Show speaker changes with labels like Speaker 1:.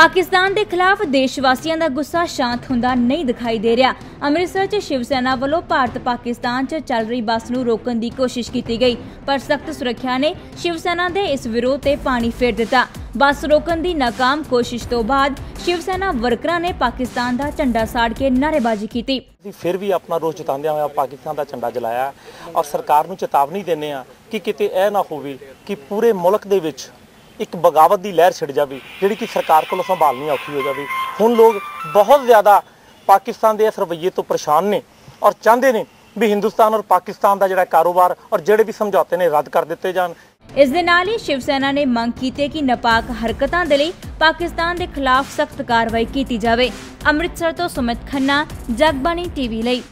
Speaker 1: ਪਾਕਿਸਤਾਨ ਦੇ ਖਿਲਾਫ ਦੇਸ਼ ਵਾਸੀਆਂ ਦਾ ਗੁੱਸਾ ਸ਼ਾਂਤ ਹੁੰਦਾ ਨਹੀਂ ਦਿਖਾਈ ਦੇ ਰਿਹਾ। ਅੰਮ੍ਰਿਤਸਰ 'ਚ ਸ਼ਿਵ ਸੈਨਾ ਵੱਲੋਂ ਭਾਰਤ ਪਾਕਿਸਤਾਨ 'ਚ ਚੱਲ ਰਹੀ ਬੱਸ ਨੂੰ ਰੋਕਣ ਦੀ ਕੋਸ਼ਿਸ਼ ਕੀਤੀ ਗਈ, ਪਰ ਸਖਤ ਸੁਰੱਖਿਆ ਨੇ ਸ਼ਿਵ ਸੈਨਾ ਦੇ ਇਸ ਵਿਰੋਧ ਤੇ ਪਾਣੀ ਫੇਰ ਦਿੱਤਾ। ਬੱਸ ਰੋਕਣ ਦੀ ਨਾਕਾਮ ਕੋਸ਼ਿਸ਼ ਤੋਂ ਬਾਅਦ ਸ਼ਿਵ ਸੈਨਾ ਵਰਕਰਾਂ ਨੇ ਪਾਕਿਸਤਾਨ ਦਾ ਝੰਡਾ ਸਾੜ ਕੇ ਨਾਅਰੇਬਾਜ਼ੀ ਕੀਤੀ।
Speaker 2: ਅਸੀਂ ਫਿਰ ਵੀ ਆਪਣਾ ਰੋਸ ਜਤਾਉਂਦਿਆਂ ਹੋਇਆ ਪਾਕਿਸਤਾਨ ਦਾ ਝੰਡਾ ਜਲਾਇਆ। ਔਰ ਸਰਕਾਰ ਨੂੰ ਚੇਤਾਵਨੀ ਦਿੰਦੇ ਆ ਕਿ ਕਿਤੇ ਇਹ ਨਾ ਹੋਵੇ ਕਿ ਪੂਰੇ ਮੁਲਕ ਦੇ ਵਿੱਚ ਇੱਕ ਬਗਾਵਤ ਦੀ ਲਹਿਰ ਛਿੜ ਜਾਵੇ, ਜਿਹੜੀ ਕਿ ਸਰਕਾਰ ਕੋਲੋਂ ਸੰਭਾਲਣੀ ਔਖੀ ਹੋ ਜਾਵੇ। ਹੁਣ ਲੋਕ ਬਹੁਤ ਜ਼ਿਆਦਾ ਪਾਕਿਸਤਾਨ ਦੇ ਇਸ ਰਵੱਈਏ ਤੋਂ ਪਰੇਸ਼ਾਨ ਨੇ ਔਰ ਚਾਹੁੰਦੇ ਨੇ ਵੀ ਹਿੰਦੁਸਤਾਨ ਔਰ ਪਾਕਿਸਤਾਨ ਦਾ ਜਿਹੜਾ ਕਾਰੋਬਾਰ ਔਰ ਜਿਹੜੇ ਵੀ ਸਮਝੌਤੇ ਨੇ ਰੱਦ ਕਰ ਦਿੱਤੇ ਜਾਣ।
Speaker 1: ਇਸ ਦੇ ਨਾਲ ਹੀ ਸ਼ਿਵ ਸੈਨਾ ਨੇ ਮੰਗ ਕੀਤੀ ਕਿ ਨਾਪਾਕ ਹਰਕਤਾਂ ਦੇ ਲਈ ਪਾਕਿਸਤਾਨ ਦੇ ਖਿਲਾਫ ਸਖਤ ਕਾਰਵਾਈ ਕੀਤੀ ਜਾਵੇ। ਅੰਮ੍ਰਿਤਸਰ ਤੋਂ ਸੁਮਿਤ ਖੰਨਾ, ਜਗਬਾਣੀ ਟੀਵੀ ਲਈ।